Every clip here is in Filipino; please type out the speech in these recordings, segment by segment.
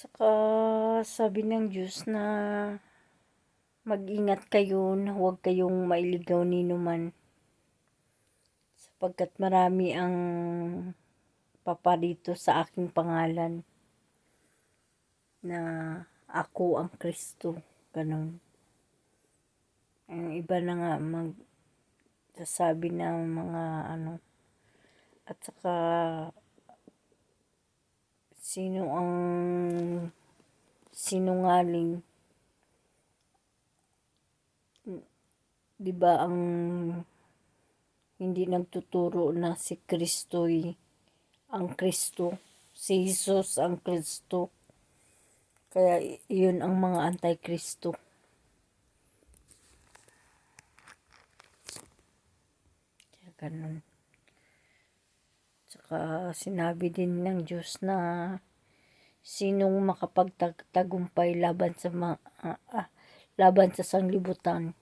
Saka sabi ng Diyos na mag-ingat kayo na huwag kayong mailigaw ni man. Sapagkat marami ang paparito sa aking pangalan na ako ang Kristo. Ganon. Ang iba na nga mag sasabi ng mga ano at saka sino ang sinungaling? 'di ba ang hindi nagtuturo na si Kristo'y ang Kristo? Si Jesus ang Kristo. Kaya iyon ang mga anti-Kristo. Kaya ganun Tsaka sinabi din ng Diyos na sinong makapagtagumpay laban sa mga, ah, ah, laban sa sanglibutan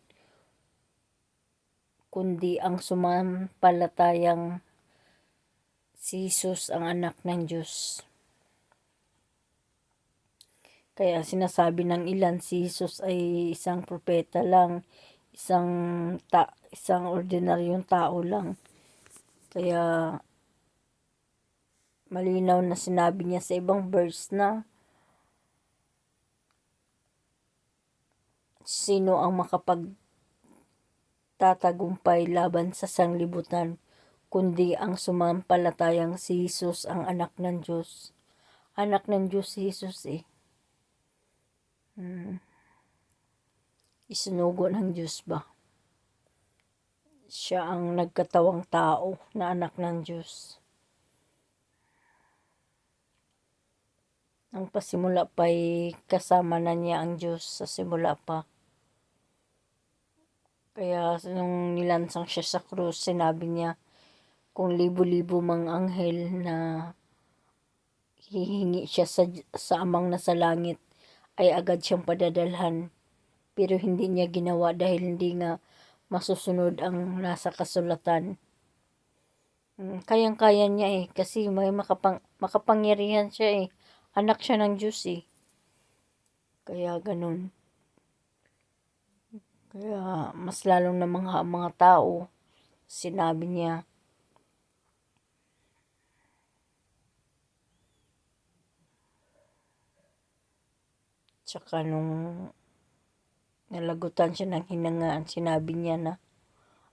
kundi ang sumampalatayang si Jesus ang anak ng Diyos. Kaya sinasabi ng ilan si Jesus ay isang propeta lang, isang ta, isang ordinaryong tao lang. Kaya malinaw na sinabi niya sa ibang verse na sino ang makapag tatagumpay laban sa sanglibutan kundi ang sumampalatayang si Jesus ang anak ng Diyos. Anak ng Diyos si Jesus eh. Hmm. Isinugo ng Diyos ba? Siya ang nagkatawang tao na anak ng Diyos. Ang pasimula pa'y kasama na niya ang Diyos sa simula pa. Kaya nung nilansang siya sa krus, sinabi niya, kung libo-libo mang anghel na hihingi siya sa, sa amang nasa langit, ay agad siyang padadalhan. Pero hindi niya ginawa dahil hindi nga masusunod ang nasa kasulatan. Hmm, kayang-kaya niya eh, kasi may makapang, makapangyarihan siya eh anak siya ng Diyos eh. Kaya ganun. Kaya mas lalong na mga, mga tao, sinabi niya, Tsaka nung nalagutan siya ng hinangaan, sinabi niya na,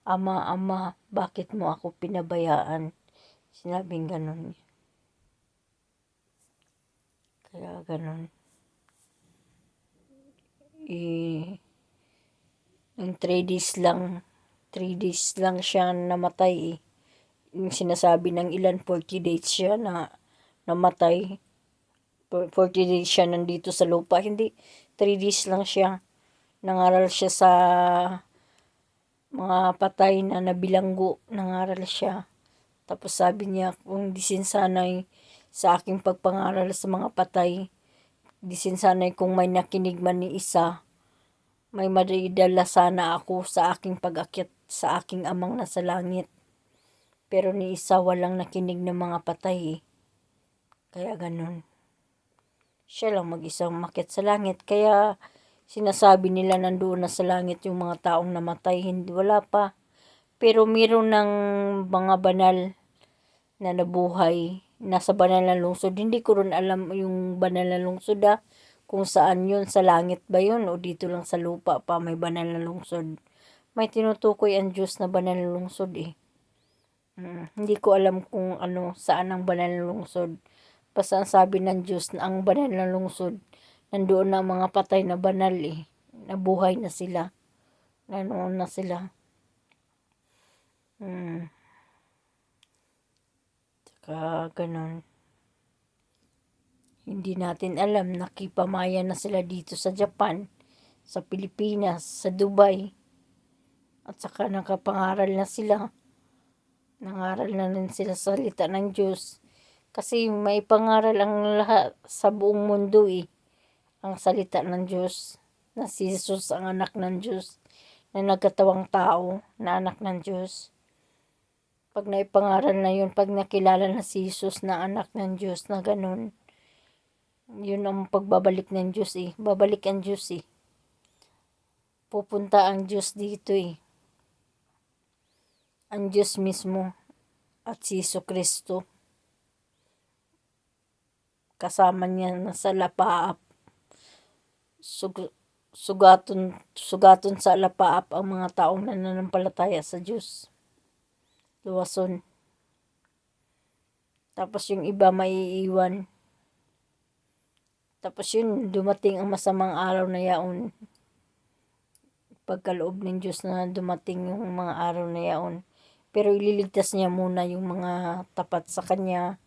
Ama, Ama, bakit mo ako pinabayaan? Sinabing ganun niya. Kaya ganun. Eh, yung 3 days lang, 3 days lang siya namatay eh. Yung sinasabi ng ilan, 40 days siya na namatay. 40 days siya nandito sa lupa. Hindi, 3 days lang siya. Nangaral siya sa mga patay na nabilanggo. Nangaral siya. Tapos sabi niya, kung disin sanay, sa aking pagpangaral sa mga patay. Disin sanay kung may nakinig man ni isa, may madidala sana ako sa aking pag-akyat sa aking amang nasa langit. Pero ni isa walang nakinig ng mga patay eh. Kaya ganun. Siya lang mag-isang makit sa langit. Kaya sinasabi nila nandoon na sa langit yung mga taong namatay. Hindi, wala pa. Pero meron ng mga banal na nabuhay nasa banal na lungsod. Hindi ko rin alam yung banal na lungsod ah, kung saan yun, sa langit ba yun o dito lang sa lupa pa may banal na lungsod. May tinutukoy ang Diyos na banal na lungsod eh. Hmm, hindi ko alam kung ano, saan ang banal na lungsod. Basta ang sabi ng Diyos na ang banal na lungsod, nandoon na mga patay na banal eh. Nabuhay na sila. Nanoon na sila. Hmm. Saka ganun. Hindi natin alam, nakipamaya na sila dito sa Japan, sa Pilipinas, sa Dubai. At saka nakapangaral na sila. Nangaral na rin sila sa salita ng Diyos. Kasi may pangaral ang lahat sa buong mundo eh. Ang salita ng Diyos. Na si Jesus ang anak ng Diyos. Na nagkatawang tao na anak ng Diyos pag naipangaral na yun, pag nakilala na si Jesus na anak ng Diyos na ganun, Yun ang pagbabalik ng Diyos eh. Babalik ang Diyos eh. Pupunta ang Diyos dito eh. Ang Diyos mismo at si Iso Kristo. Kasama niya na sa lapaap. Sug sugaton, sugaton sa lapaap ang mga taong nananampalataya sa Diyos. Luwason. Tapos yung iba maiiwan. Tapos yun, dumating ang masamang araw na yaon. Pagkaloob ng Diyos na dumating yung mga araw na yaon. Pero ililigtas niya muna yung mga tapat sa Kanya.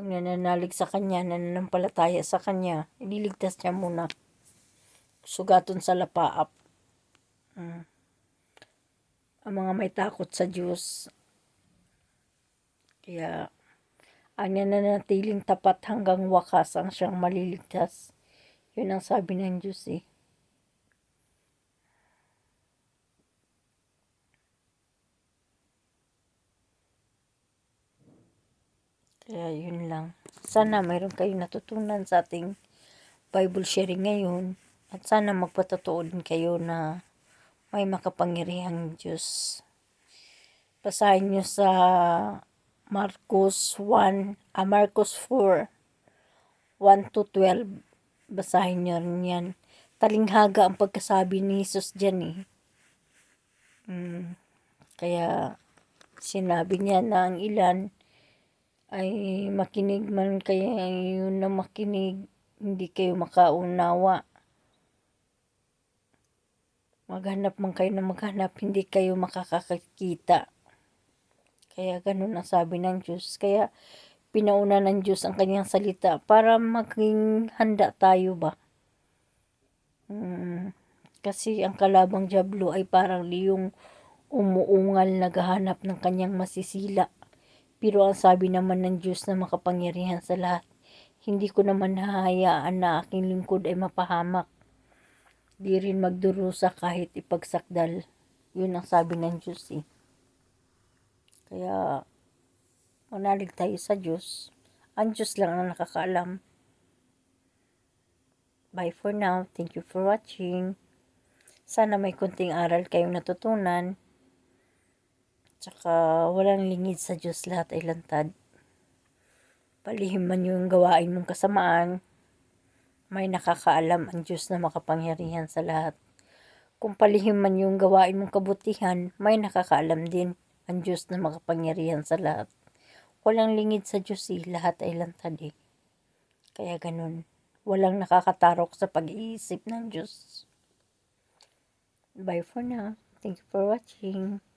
Yung nananalig sa Kanya, nananampalataya sa Kanya. Ililigtas niya muna. Sugaton sa lapaap. Mm. Ang mga may takot sa Diyos. Kaya, ang nananatiling tapat hanggang wakas ang siyang maliligtas. Yun ang sabi ng Diyos eh. Kaya yun lang. Sana mayroon kayong natutunan sa ating Bible sharing ngayon. At sana magpatotoo din kayo na may makapangyarihang Diyos. Basahin nyo sa Marcos 1, ah, Marcos 4, 1 to 12. Basahin nyo rin yan. Talinghaga ang pagkasabi ni Jesus dyan eh. Mm, kaya sinabi niya na ang ilan ay makinig man kayo yun na makinig, hindi kayo makaunawa. Maghanap man kayo na maghanap, hindi kayo makakakita. Kaya ganun ang sabi ng Diyos. Kaya pinauna ng Diyos ang kanyang salita para maging handa tayo ba. Hmm, kasi ang kalabang Diablo ay parang liyong umuungal naghahanap ng kanyang masisila. Pero ang sabi naman ng Diyos na makapangyarihan sa lahat, hindi ko naman hahayaan na aking lingkod ay mapahamak. Di rin magdurusa kahit ipagsakdal. Yun ang sabi ng Diyos eh. Kaya, manalig tayo sa Diyos. Ang Diyos lang ang nakakaalam. Bye for now. Thank you for watching. Sana may kunting aral kayong natutunan. Tsaka walang lingid sa Diyos lahat ay lantad. Palihim man yung gawain mong kasamaan, may nakakaalam ang Diyos na makapangyarihan sa lahat. Kung palihim man yung gawain mong kabutihan, may nakakaalam din ang Diyos na makapangyarihan sa lahat. Walang lingid sa Diyos eh, lahat ay lantad eh. Kaya ganun, walang nakakatarok sa pag-iisip ng Diyos. Bye for now. Thank you for watching.